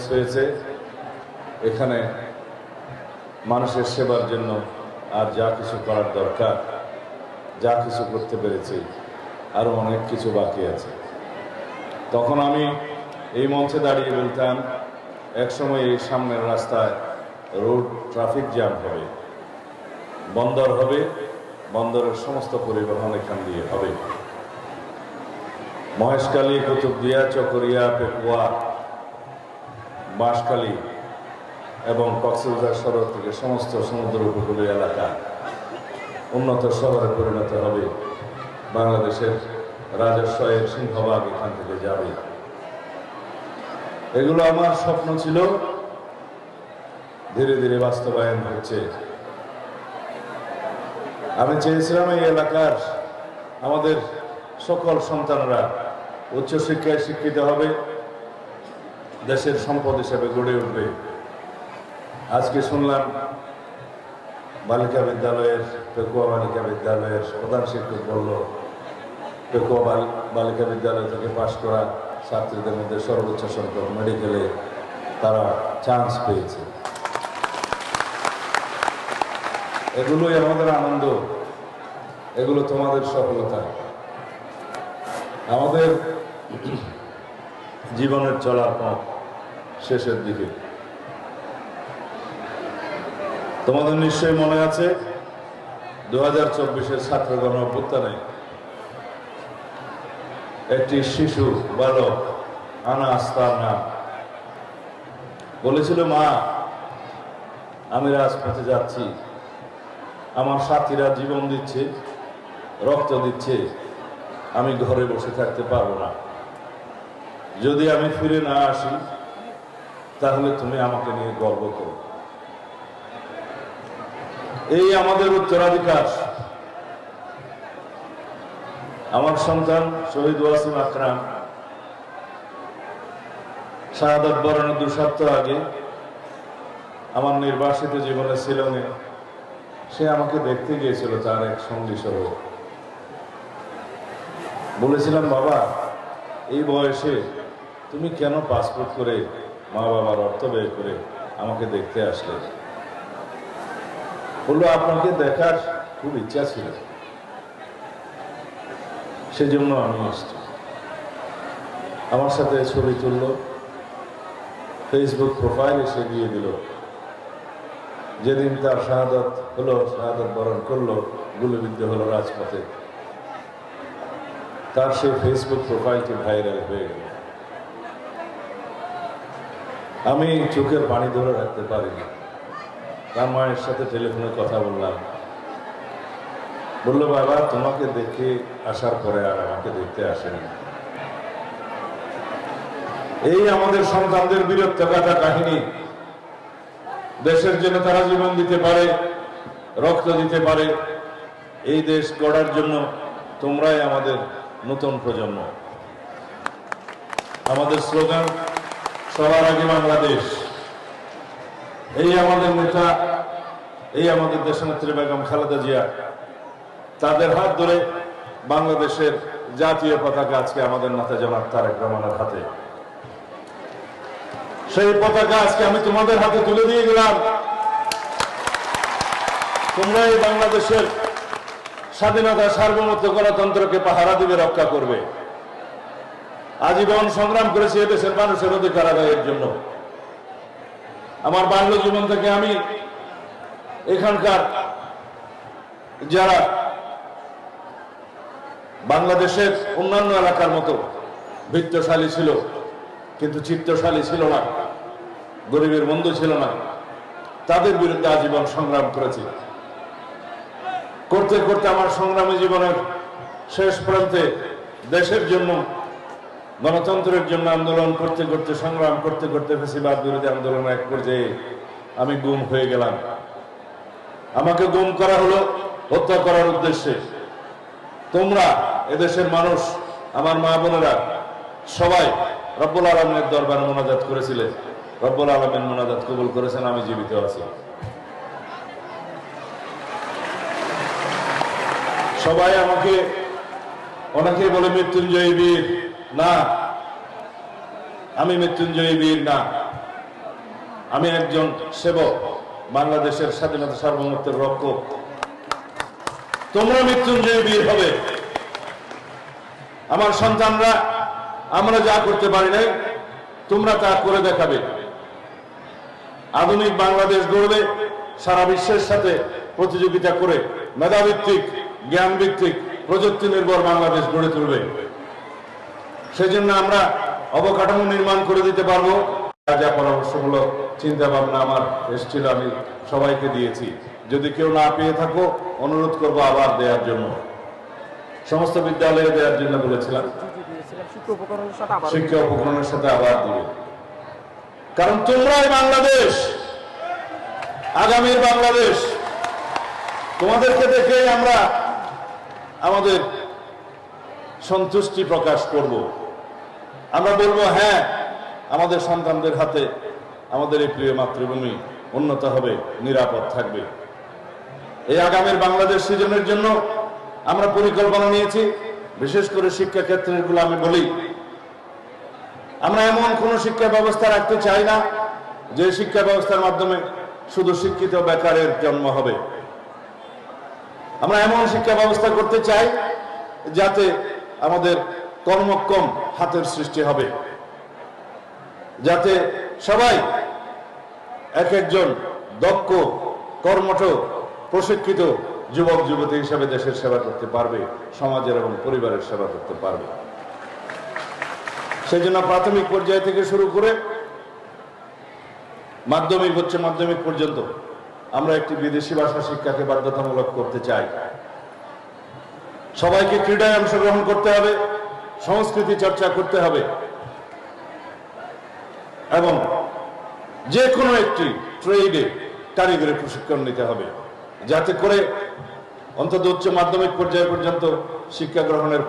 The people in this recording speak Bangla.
কমপ্লেক্স হয়েছে এখানে মানুষের সেবার জন্য আর যা কিছু করার দরকার, যা কিছু করতে পেরেছি আরও অনেক কিছু বাকি আছে। তখন আমি এই মঞ্চে দাঁড়িয়ে বলতাম, একসময় এই সামনের রাস্তায় রোড ট্রাফিক জ্যাম হবে, বন্দর হবে, বন্দরের সমস্ত পরিবহন এখান দিয়ে হবে। মহেশখালী, কুতুবদিয়া, চকরিয়া, পেকুয়া বাঁশখালী এবং কক্সবাজার শহর থেকে সমস্ত সমুদ্র উপকূলীয় এলাকা উন্নত শহরে পরিণত হবে। বাংলাদেশের রাজস্বের সিংহভাগ এখান থেকে যাবে। এগুলো আমার স্বপ্ন ছিল। ধীরে ধীরে বাস্তবায়ন হচ্ছে। আমি চেয়েছিলাম এই এলাকার আমাদের সকল সন্তানরা উচ্চশিক্ষায় শিক্ষিত হবে। দেশের সম্পদ হিসেবে গড়ে উঠবে। আজকে শুনলাম বালিকা বিদ্যালয়ের পেকুয়া বালিকা বিদ্যালয়ের প্রধান শিক্ষক বলল, পেকুয়া বাল- বালিকা বিদ্যালয় থেকে পাশ করা ছাত্রীদের মধ্যে সর্বোচ্চ সংখ্যক মেডিকেলে তারা চান্স পেয়েছে। এগুলোই আমাদের আনন্দ। এগুলো তোমাদের সফলতা। আমাদের জীবনের চলার পথ শেষের দিকে। তোমাদের নিশ্চয়ই মনে আছে দু হাজার চব্বিশের ছাত্র গণ অভ্যুত্থানে একটি শিশু বালক আনাস তার নাম। বলেছিল, মা, আমি রাজপথে যাচ্ছি। আমার সাথীরা জীবন দিচ্ছে, রক্ত দিচ্ছে। আমি ঘরে বসে থাকতে পারব না। যদি আমি ফিরে না আসি, তাহলে তুমি আমাকে নিয়ে গর্ব করো। এই আমাদের উত্তরাধিকার। আমার সন্তান শহীদ ওয়াসিম আকরাম শাহাদত বরণের দু সপ্তাহ আগে আমার নির্বাসিত জীবনে শিলংয়ে সে আমাকে দেখতে গিয়েছিল তার এক সঙ্গী সহ। বলেছিলাম, বাবা, এই বয়সে তুমি কেন পাসপোর্ট করে মা বাবার অর্থ ব্যয় করে আমাকে দেখতে আসলে? বলল, আপনাকে দেখার খুব ইচ্ছা ছিল। সেজন্য আমি এসছি। আমার সাথে ছবি তুললো ফেসবুক প্রোফাইলে সে দিয়ে দিল। যেদিন তার শাহাদত হলো, শাহাদত বরণ করল, গুলিবিদ্ধ হলো রাজপথে। তার সেই ফেসবুক প্রোফাইলটি ভাইরাল হয়ে গেল। আমি চোখের পানি ধরে রাখতে পারিনি। তার মায়ের সাথে টেলিফোনে কথা বললাম। বলল, বাবা, তোমাকে দেখে আসার পরে আর আমাকে দেখতে আসেনি। এই আমাদের সন্তানদের বীরত্ব কথা কাহিনী। দেশের জন্য তারা জীবন দিতে পারে, রক্ত দিতে পারে। এই দেশ গড়ার জন্য তোমরাই আমাদের নতুন প্রজন্ম। আমাদের স্লোগান সবার আগে বাংলাদেশ। এই আমাদের নেতা, এই আমাদের দেশনেত্রী বেগম খালেদা জিয়া, তাদের হাত ধরে বাংলাদেশের জাতীয় পতাকা আজকে আমাদের নেতা জনাব তারেক রহমানের হাতে। সেই পতাকা আজকে আমি তোমাদের হাতে তুলে দিয়ে গেলাম। তোমরা এই বাংলাদেশের স্বাধীনতা সার্বভৌমত্ব গণতন্ত্রকে পাহারা দিবে, রক্ষা করবে। আজীবন সংগ্রাম করেছে এদেশের মানুষের অধিকার আদায়ের জন্য। আমার বাল্য জীবন থেকে আমি এখানকার যারা বাংলাদেশের অন্যান্য এলাকার মতো বৃত্তশালী ছিল, কিন্তু চিত্তশালী ছিল না, গরিবের বন্ধু ছিল না, তাদের বিরুদ্ধে আজীবন সংগ্রাম করেছি। করতে করতে আমার সংগ্রামী জীবনের শেষ প্রান্তে দেশের জন্য গণতন্ত্রের জন্য আন্দোলন করতে করতে, সংগ্রাম করতে করতে ফেসিবাদ বিরোধী আন্দোলন এক পর্যায়ে আমি গুম হয়ে গেলাম। আমাকে গুম করা হলো হত্যা করার উদ্দেশ্যে। তোমরা এদেশের মানুষ, আমার মা বোনেরা, সবাই রব্বুল আলমের দরবারে মোনাজাত করেছিলে। রব্বুল আলমের মোনাজাত কবুল করেছেন, আমি জীবিত আছি। সবাই আমাকে, অনেকেই বলে মৃত্যুঞ্জয় বীর না। আমি মৃত্যুঞ্জয়ী বীর না। আমি একজন সেবক, বাংলাদেশের স্বাধীনতা সার্বভৌমত্বের রক্ষক। তোমরা মৃত্যুঞ্জয় বীর হবে। আমার সন্তানরা, আমরা যা করতে পারি নাই, তোমরা তা করে দেখাবে। আধুনিক বাংলাদেশ গড়বে, সারা বিশ্বের সাথে প্রতিযোগিতা করে মেধাভিত্তিক জ্ঞান ভিত্তিক প্রযুক্তি নির্ভর বাংলাদেশ গড়ে তুলবে। সেজন্য আমরা অবকাঠামো নির্মাণ করে দিতে পারব। যা পরামর্শমূলক চিন্তা ভাবনা আমার এসেছিল, আমি সবাইকে দিয়েছি। যদি কেউ না পেয়ে থাকো, অনুরোধ করব আবার দেওয়ার জন্য। সমস্ত বিদ্যালয়ে দেওয়ার জন্য বলেছিলাম। শিক্ষা উপকরণের সাথে আবার দিবে। কারণ তোমরাই বাংলাদেশ, আগামীর বাংলাদেশ, তোমাদেরকে দেখে আমরা আমাদের সন্তুষ্টি প্রকাশ করব। আমরা বলব হ্যাঁ আমাদের সন্তানদের হাতে আমাদের এই প্রিয় মাতৃভূমি উন্নত হবে, নিরাপদ থাকবে। এই আগামীর বাংলাদেশ সৃজনের জন্য আমরা পরিকল্পনা নিয়েছি, বিশেষ করে শিক্ষা ক্ষেত্রেরগুলো আমি বলি। আমরা এমন কোন শিক্ষা ব্যবস্থা রাখতে চাই না, যে শিক্ষা ব্যবস্থার মাধ্যমে শুধু শিক্ষিত বেকারের জন্ম হবে। আমরা এমন শিক্ষা ব্যবস্থা করতে চাই, যাতে আমাদের কর্মক্ষম হাতের সৃষ্টি হবে। যাতে সবাই এক একজন দক্ষ, কর্মঠ, প্রশিক্ষিত যুবক, যুবতী হিসাবে দেশের সেবা করতে পারবে, সমাজের এবং পরিবারের সেবা করতে পারবে। সেই জন্য প্রাথমিক পর্যায় থেকে শুরু করে মাধ্যমিক উচ্চ মাধ্যমিক পর্যন্ত আমরা একটি বিদেশি ভাষা শিক্ষাকে বাধ্যতামূলক করতে চাই। সবাইকে ক্রীড়ায় অংশগ্রহণ করতে হবে, সংস্কৃতি চর্চা করতে হবে। এবং যে কোনো একটি ট্রেডে কারিগরি প্রশিক্ষণ নিতে হবে, যাতে করে অন্তত উচ্চ মাধ্যমিক পর্যায় পর্যন্ত শিক্ষা গ্রহণের